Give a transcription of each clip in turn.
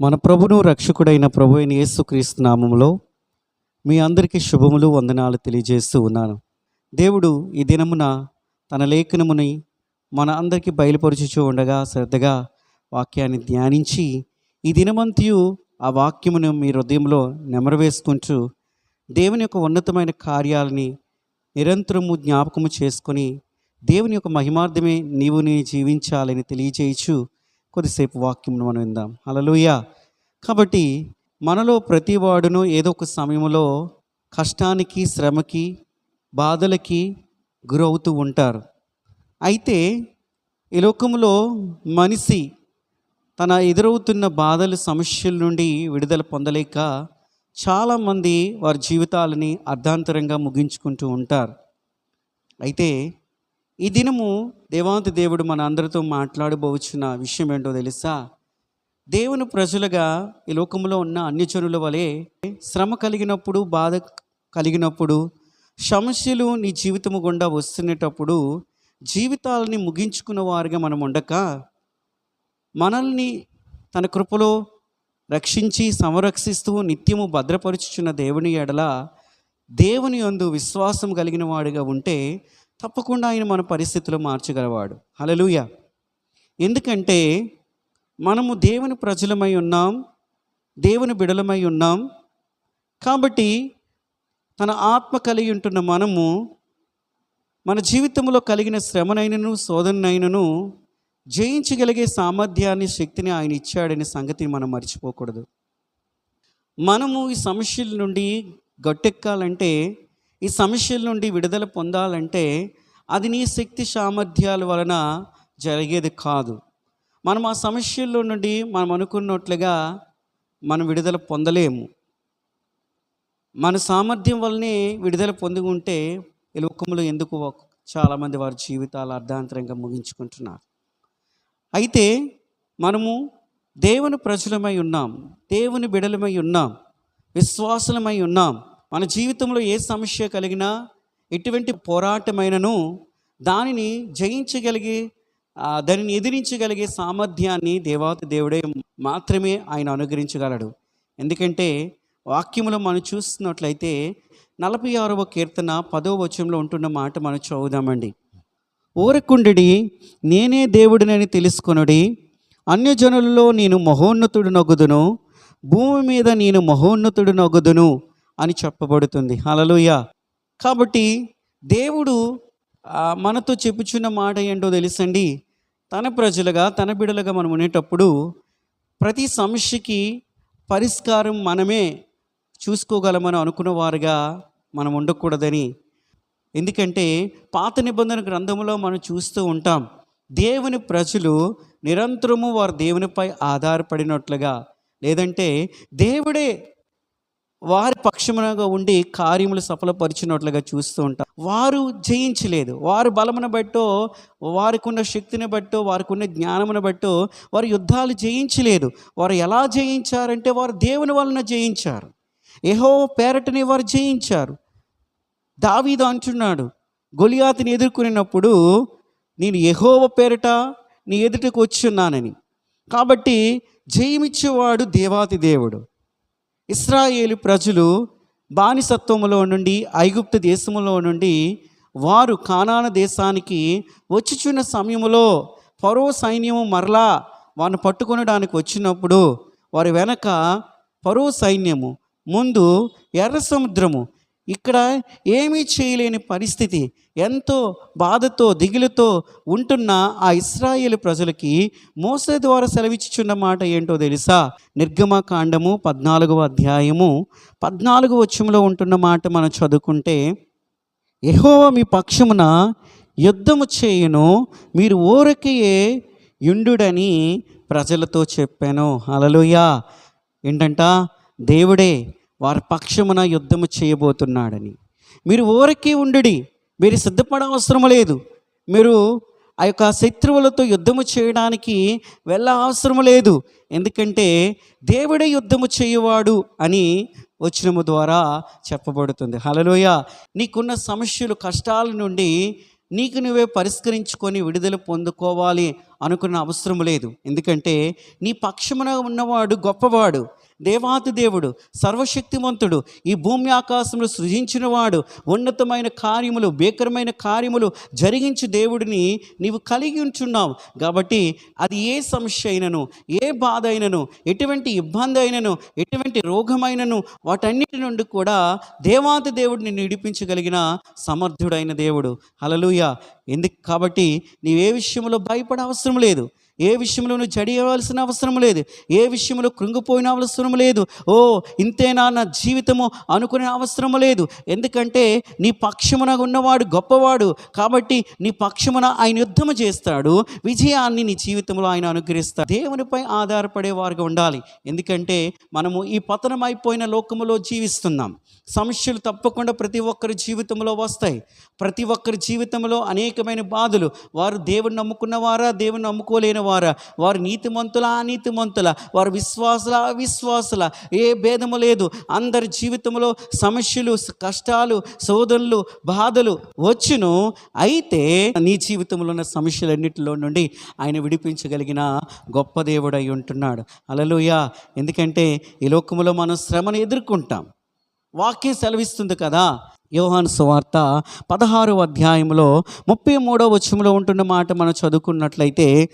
మన ప్రభును రక్షకుడైన ప్రభు అయిన యేసుక్రీస్తు నామంలో మీ అందరికీ శుభములు వందనాలు తెలియజేస్తూ ఉన్నాను. దేవుడు ఈ దినమున తన లేఖనముని మన అందరికీ బయలుపరుచుచూ ఉండగా శ్రద్ధగా వాక్యాన్ని ధ్యానించి ఈ దినమంతయు ఆ వాక్యమును మీ హృదయంలో నెమరవేసుకుంటూ దేవుని యొక్క ఉన్నతమైన కార్యాలని నిరంతరము జ్ఞాపకము చేసుకొని దేవుని యొక్క మహిమార్థమే నీవు నీ జీవించాలని తెలియజేయచు కొద్దిసేపు వాక్యమును మనం విందాం. హల్లెలూయ. కాబట్టి మనలో ప్రతివాడును ఏదో ఒక సమయంలో కష్టానికి శ్రమకి బాధలకి గురవుతూ ఉంటారు. అయితే ఈ లోకంలో మనిషి తన ఎదురవుతున్న బాధలు సమస్యల నుండి విడుదల పొందలేక చాలామంది వారి జీవితాలని అర్ధాంతరంగా ముగించుకుంటూ ఉంటారు. అయితే ఈ దినము దేవాంతి దేవుడు మన అందరితో మాట్లాడబోచున్న విషయం ఏంటో తెలుసా? దేవుని ప్రజలుగా ఈ లోకంలో ఉన్న అన్యజనుల వలె శ్రమ కలిగినప్పుడు బాధ కలిగినప్పుడు సమస్యలు నీ జీవితము గుండా వస్తున్నటప్పుడు జీవితాలని ముగించుకున్న వారిగా మనం ఉండక మనల్ని తన కృపలో రక్షించి సంరక్షిస్తూ నిత్యము భద్రపరుచుచున్న దేవుని ఎడల దేవుని యందు విశ్వాసం కలిగిన వాడిగా ఉంటే తప్పకుండా ఆయన మన పరిస్థితులు మార్చగలవాడు. హలలుయ ఎందుకంటే మనము దేవుని ప్రజలమై ఉన్నాం దేవుని బిడలమై ఉన్నాం. కాబట్టి తన ఆత్మ కలిగి ఉంటున్న మనము మన జీవితంలో కలిగిన శ్రమనైనను శోధనైనను జయించగలిగే సామర్థ్యాన్ని శక్తిని ఆయన ఇచ్చాడనే సంగతిని మనం మర్చిపోకూడదు. మనము ఈ సమస్యల నుండి గట్టెక్కాలంటే ఈ సమస్యల నుండి విడుదల పొందాలంటే అది నీ శక్తి సామర్థ్యాల వలన జరిగేది కాదు. మనం ఆ సమస్యల్లో నుండి మనం అనుకున్నట్లుగా మనం విడుదల పొందలేము. మన సామర్థ్యం వల్లనే విడుదల పొంది ఉంటే ఈ లోకంలో ఎందుకు చాలామంది వారి జీవితాలు అర్ధాంతరంగా ముగించుకుంటున్నారు? అయితే మనము దేవుని ప్రజలమై ఉన్నాం. దేవుని బిడలమై ఉన్నాం. విశ్వాసులమై ఉన్నాం. మన జీవితంలో ఏ సమస్య కలిగినా ఎటువంటి పోరాటమైనను దానిని జయించగలిగే దానిని ఎదిరించగలిగే సామర్థ్యాన్ని దేవాతి దేవుడే మాత్రమే ఆయన అనుగ్రహించగలడు. ఎందుకంటే వాక్యములో మనం చూస్తున్నట్లయితే నలభై ఆరవ కీర్తన పదవ వచనంలో ఉంటున్న మాట మనం చదువుదామండి. ఊరకుండి నేనే దేవుడినని తెలుసుకొనుడి. అన్యజనులలో నేను మహోన్నతుడు నొగుదును. భూమి మీద నేను మహోన్నతుడు నొగుదును. అని చెప్పబడుతుంది. హలలుయ కాబట్టి దేవుడు మనతో చెప్పుచున్న మాట ఏంటో తెలుసండి? తన ప్రజలుగా తన బిడలుగా మనం ఉండేటప్పుడు ప్రతి సమస్యకి పరిష్కారం మనమే చూసుకోగలమని అనుకున్న వారుగా మనం ఉండకూడదని. ఎందుకంటే పాత నిబంధన గ్రంథంలో మనం చూస్తూ ఉంటాం దేవుని ప్రజలు నిరంతరము వారు దేవునిపై ఆధారపడినట్లుగా. లేదంటే దేవుడే వారి పక్షమునగా ఉండి కార్యములు సఫలపరిచినట్లుగా చూస్తూ ఉంటాం. వారు జయించలేదు. వారి బలమును బట్టో వారికున్న శక్తిని బట్టో వారికున్న జ్ఞానమును బట్టో వారు యుద్ధాలు జయించలేదు. వారు ఎలా జయించారంటే వారు దేవుని వలన జయించారు. ఏహో పేరటని వారు జయించారు. దావీదు అంటున్నాడు గొలియాతిని ఎదుర్కొనినప్పుడు నేను ఎహోవ పేరట నీ ఎదుటకు వచ్చున్నానని. కాబట్టి జయమిచ్చేవాడు దేవాతి దేవుడు. ఇస్రాయేలు ప్రజలు బానిసత్వములో నుండి ఐగుప్తు దేశములో నుండి వారు కానాన దేశానికి వచ్చిచున్న సమయంలో పరో సైన్యము మరలా వారిని పట్టుకొనడానికి వచ్చినప్పుడు వారి వెనక పరో సైన్యము ముందు ఎర్ర సముద్రము ఇక్కడ ఏమీ చేయలేని పరిస్థితి ఎంతో బాధతో దిగులుతో ఉంటున్న ఆ ఇస్రాయేల్ ప్రజలకి మోసే ద్వారా సెలవిచ్చుచున్న మాట ఏంటో తెలుసా? నిర్గమకాండము పద్నాలుగవ అధ్యాయము పద్నాలుగు వచ్చంలో ఉంటున్న మాట మనం చదువుకుంటే యహోవ మీ పక్షమున యుద్ధము చేయను మీరు ఊరకయే యుండుడని ప్రజలతో చెప్పాను. అలలుయా ఏంటంట? దేవుడే వారి పక్షమున యుద్ధము చేయబోతున్నాడని. మీరు ఊరకే ఉండుడి మీరు సిద్ధపడ అవసరం లేదు. మీరు ఆ యొక్క శత్రువులతో యుద్ధము చేయడానికి వెళ్ళ అవసరం లేదు. ఎందుకంటే దేవుడే యుద్ధము చేయవాడు అని వచనము ద్వారా చెప్పబడుతుంది. హలలోయ నీకున్న సమస్యలు కష్టాల నుండి నీకు నువ్వే పరిష్కరించుకొని విడుదల పొందుకోవాలి అనుకున్న అవసరం లేదు. ఎందుకంటే నీ పక్షమున ఉన్నవాడు గొప్పవాడు. దేవాతి దేవుడు సర్వశక్తివంతుడు ఈ భూమి ఆకాశంలో సృజించినవాడు ఉన్నతమైన కార్యములు భీకరమైన కార్యములు జరిగించు దేవుడిని నీవు కలిగి ఉంచున్నావు. కాబట్టి అది ఏ సమస్య అయినను ఏ బాధ అయినను ఎటువంటి ఇబ్బంది అయినను ఎటువంటి రోగమైనను వాటన్నిటి నుండి కూడా దేవాతి దేవుడిని నిడిపించగలిగిన సమర్థుడైన దేవుడు. హలలుయ ఎందుకు? కాబట్టి నీవే విషయంలో భయపడ అవసరం లేదు. ఏ విషయంలో నువ్వు జడియవలసిన అవసరం లేదు ఏ విషయంలో కృంగిపోయిన అవసరం లేదు ఓ ఇంతేనా నా జీవితము అనుకునే అవసరం లేదు. ఎందుకంటే నీ పక్షమున ఉన్నవాడు గొప్పవాడు కాబట్టి నీ పక్షమున ఆయన యుద్ధము చేస్తాడు విజయాన్ని నీ జీవితంలో ఆయన అనుగ్రహిస్తాడు. దేవునిపై ఆధారపడే వారుగా ఉండాలి. ఎందుకంటే మనము ఈ పతనమైపోయిన లోకములో జీవిస్తున్నాం. సమస్యలు తప్పకుండా ప్రతి ఒక్కరి జీవితంలో వస్తాయి. ప్రతి ఒక్కరి జీవితంలో అనేకమైన బాధలు. వారు దేవుని నమ్ముకున్నవారా? దేవుని నమ్ముకోలేని వారా వారు నీతిమంతుల? అనీతిమంతుల? వారు విశ్వాసుల? అవిశ్వాసుల? ఏ భేదము లేదు. అందరి జీవితంలో సమస్యలు కష్టాలు శోధనలు బాధలు వచ్చును. అయితే నీ జీవితంలో ఉన్న సమస్యలన్నింటిలో నుండి ఆయన విడిపించగలిగిన గొప్ప దేవుడై ఉంటున్నాడు. అలలుయ ఎందుకంటే ఈ లోకములో మనం శ్రమను ఎదుర్కొంటాం. వాక్యం సెలవిస్తుంది కదా. యోహాను సువార్త పదహారు అధ్యాయంలో ముప్పై మూడో వచ్చంలో ఉంటున్న మాట మనం చదువుకున్నట్లయితే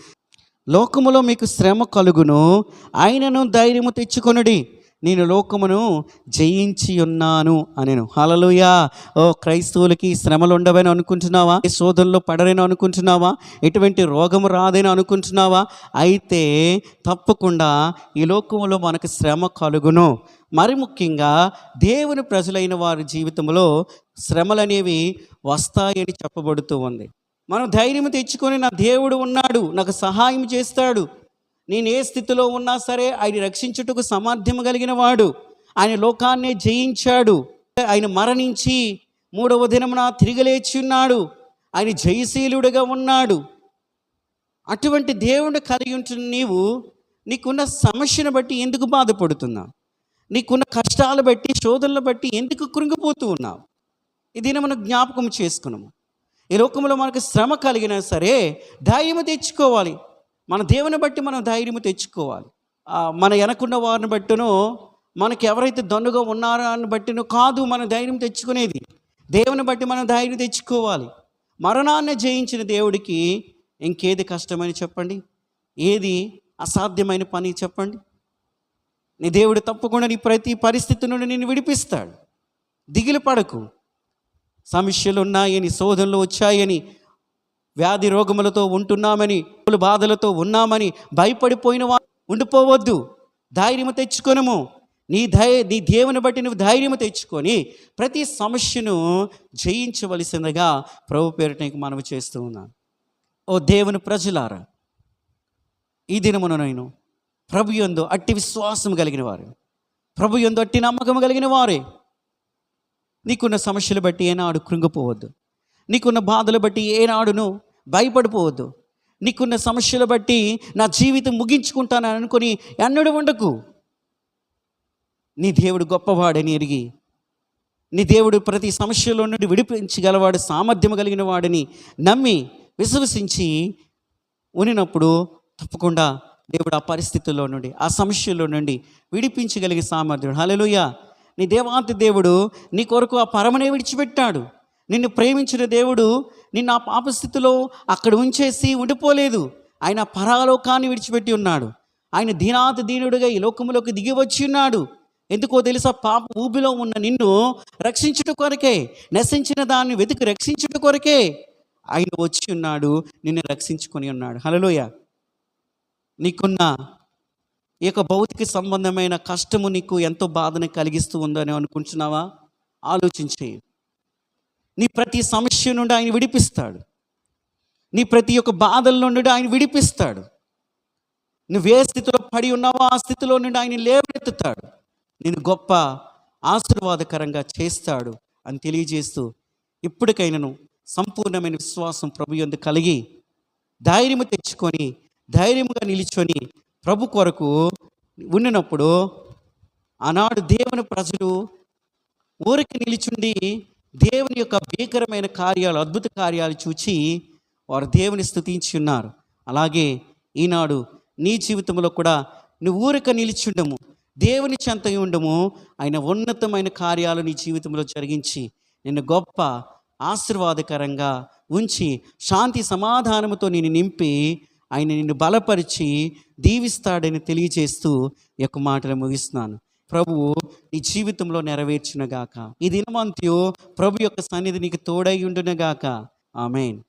లోకములో మీకు శ్రమ కలుగును ఆయనను ధైర్యము తెచ్చుకొనుడి. నేను లోకమును జయించి ఉన్నాను అనేను. హలలుయా ఓ క్రైస్తవులకి శ్రమలు ఉండవని అనుకుంటున్నావా? ఏ శోధనలో పడరేను అనుకుంటున్నావా? ఎటువంటి రోగం రాదని అనుకుంటున్నావా? అయితే తప్పకుండా ఈ లోకములో మనకు శ్రమ కలుగును. మరి ముఖ్యంగా దేవుని ప్రజలైన వారి జీవితంలో శ్రమలు అనేవి వస్తాయని చెప్పబడుతూ ఉంది. మనం ధైర్యం తెచ్చుకొని నా దేవుడు ఉన్నాడు నాకు సహాయం చేస్తాడు నేను ఏ స్థితిలో ఉన్నా సరే ఆయన రక్షించుటకు సామర్థ్యం కలిగిన వాడు ఆయన లోకాన్నే జయించాడు ఆయన మరణించి మూడవ దినమున తిరిగి లేచి ఉన్నాడు ఆయన జయశీలుడుగా ఉన్నాడు. అటువంటి దేవుడు కలిగి ఉంటున్న నీవు నీకున్న సమస్యను బట్టి ఎందుకు బాధపడుతున్నావు? నీకున్న కష్టాలు బట్టి శోధనలు బట్టి ఎందుకు కృంగిపోతూ ఉన్నావు? ఇది మనం జ్ఞాపకం చేసుకున్నాము. ఈ లోకంలో మనకు శ్రమ కలిగినా సరే ధైర్యము తెచ్చుకోవాలి. మన దేవుని బట్టి మనం ధైర్యము తెచ్చుకోవాలి. మన వెనకున్న వారిని బట్టును మనకి ఎవరైతే దన్నుగా ఉన్నారో అని బట్టిను కాదు మన ధైర్యం తెచ్చుకునేది. దేవుని బట్టి మనం ధైర్యం తెచ్చుకోవాలి. మరణాన్ని జయించిన దేవుడికి ఇంకేది కష్టమని చెప్పండి? ఏది అసాధ్యమైన పని చెప్పండి? నీ దేవుడు తప్పకుండా నీ ప్రతి పరిస్థితి నుండి నేను విడిపిస్తాడు. దిగులు పడకు. సమస్యలు ఉన్నాయని శోధనలు వచ్చాయని వ్యాధి రోగములతో ఉంటున్నామని బాధలతో ఉన్నామని భయపడిపోయిన వా ఉండిపోవద్దు. ధైర్యము తెచ్చుకొనము. నీ ధై నీ దేవుని బట్టి నువ్వు ధైర్యము తెచ్చుకొని ప్రతి సమస్యను జయించవలసిందిగా ప్రభు పేరిట నీకు మనవి చేస్తూ ఉన్నాను. ఓ దేవుని ప్రజలారా ఈ దినమున నేను ప్రభు యందు అట్టి విశ్వాసం కలిగిన వారు. ప్రభు యందు అట్టి నమ్మకం కలిగిన వారే. నీకున్న సమస్యలు బట్టి ఏనాడు కృంగిపోవద్దు. నీకున్న బాధలు బట్టి ఏనాడును భయపడిపోవద్దు. నీకున్న సమస్యలు బట్టి నా జీవితం ముగించుకుంటానని అనుకుని ఎన్నడూ ఉండకు. నీ దేవుడు గొప్పవాడని ఎరిగి నీ దేవుడు ప్రతి సమస్యలో నుండి విడిపించగలవాడు సామర్థ్యం కలిగిన వాడిని నమ్మి విశ్వసించి ఉనినప్పుడు తప్పకుండా దేవుడు ఆ పరిస్థితుల్లో నుండి ఆ సమస్యల్లో నుండి విడిపించగలిగే సామర్థ్యం. హలోయ నీ దేవాంతి దేవుడు నీ కొరకు ఆ పరమనే విడిచిపెట్టాడు. నిన్ను ప్రేమించిన దేవుడు నిన్ను ఆ పాపస్థితిలో అక్కడ ఉంచేసి ఉండిపోలేదు. ఆయన పరాలోకాన్ని విడిచిపెట్టి ఉన్నాడు. ఆయన దీనాతి దీనుడుగా ఈ లోకములోకి దిగి వచ్చి ఉన్నాడు. ఎందుకో తెలుసా? పాప ఊబిలో ఉన్న నిన్ను రక్షించుట కొరకే నశించిన దాన్ని వెతికి రక్షించుట కొరకే ఆయన వచ్చి ఉన్నాడు నిన్ను రక్షించుకొని ఉన్నాడు. హలోయ నీకున్న ఈ యొక్క భౌతిక సంబంధమైన కష్టము నీకు ఎంతో బాధను కలిగిస్తూ ఉందని అనుకుంటున్నావా? ఆలోచించే. నీ ప్రతి సమస్య నుండి ఆయన విడిపిస్తాడు. నీ ప్రతి ఒక్క బాధల నుండి ఆయన విడిపిస్తాడు. నువ్వు ఏ స్థితిలో పడి ఉన్నావో ఆ స్థితిలో నుండి ఆయన లేవనెత్తుతాడు. నేను గొప్ప ఆశీర్వాదకరంగా చేస్తాడు అని తెలియజేస్తూ ఇప్పటికైనాను సంపూర్ణమైన విశ్వాసం ప్రభు యందు కలిగి ధైర్యము తెచ్చుకొని ధైర్యంగా నిలుచొని ప్రభు కొరకు ఉండినప్పుడు ఆనాడు దేవుని ప్రజలు ఊరికి నిలిచుండి దేవుని యొక్క భీకరమైన కార్యాలు అద్భుత కార్యాలు చూచి వారు దేవుని స్థుతించి ఉన్నారు. అలాగే ఈనాడు నీ జీవితంలో కూడా నువ్వు ఊరిక నిలిచుండము దేవుని చెంత ఉండము ఆయన ఉన్నతమైన కార్యాలు నీ జీవితంలో జరిగించి నిన్ను గొప్ప ఆశీర్వాదకరంగా ఉంచి శాంతి సమాధానముతో నేను నింపి ఆయన నిన్ను బలపరిచి దీవిస్తాడని తెలియజేస్తూ ఈ యొక్క మాటలు ముగిస్తున్నాను. ప్రభువు నీ జీవితంలో నెరవేర్చునగాక. ఈ దినమంత్యు ప్రభు యొక్క సన్నిధి నీకు తోడై ఉండునగాక. ఆమెన్.